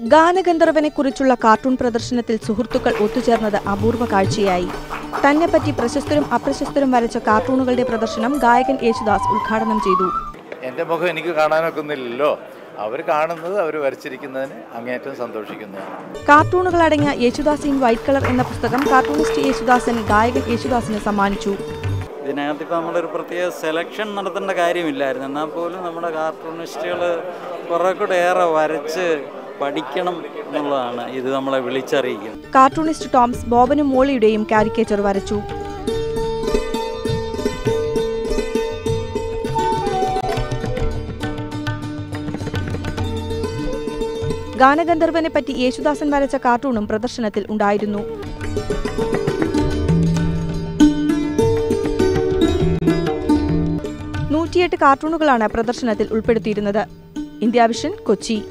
ഗാനഗന്ധർവനെ കുറിച്ചുള്ള കാർട്ടൂൺ പ്രദർശനത്തിൽ സുഹൃത്തുക്കൾ ഒത്തുചേർന്നത് അപൂർവ കാഴ്ചയായി. തന്നെപ്പറ്റി പ്രശസ്തരും അപ്രശസ്തരും വരച്ച കാർട്ടൂണുകളുടെ പ്രദർശനം ഗായകൻ യേശുദാസ് ഉദ്ഘാടനം ചെയ്തു. എന്റെ മുഖം എനിക്ക് കാണാനൊക്കുന്നില്ലല്ലോ. അവർ കാണുന്നത് അവർ വരച്ചിരിക്കുന്നതിന് അങ്ങേറ്റം സന്തോഷിക്കുന്നു കാർട്ടൂണുകൾ അടങ്ങിയ യേശുദാസ് ഇൻ വൈറ്റ് കളർ എന്ന പുസ്തകം കാർട്ടൂണിസ്റ്റ് യേശുദാസൻ ഗായകൻ യേശുദാസിന് സമ്മാനിച്ചു. ഇതിനകത്ത് ഇപ്പോൾ നമ്മളൊരു പ്രത്യേക സെലക്ഷൻ നടത്തേണ്ട കാര്യമില്ലായിരുന്നു. എന്നാൽ പോലും നമ്മുടെ കാർട്ടൂണിസ്റ്റുകൾ കുറെ കൂടെ ഏറെ വരച്ച് പഠിക്കണം എന്നുള്ളതാണ് ഇത് നമ്മളെ വിളിച്ചറിയിക്കുന്നത്. കാർട്ടൂണിസ്റ്റ് ടോംസ് ബോബനും മോളിയുടെയും കാരിക്കേച്ചർ വരച്ചു. ഗാനഗന്ധർവനെ പറ്റി യേശുദാസൻ വരച്ച കാർട്ടൂണും പ്രദർശനത്തിൽ ഉണ്ടായിരുന്നു. നൂറ്റിയെട്ട് കാർട്ടൂണുകളാണ് പ്രദർശനത്തിൽ ഉൾപ്പെടുത്തിയിരുന്നത്. India Vision Kochi.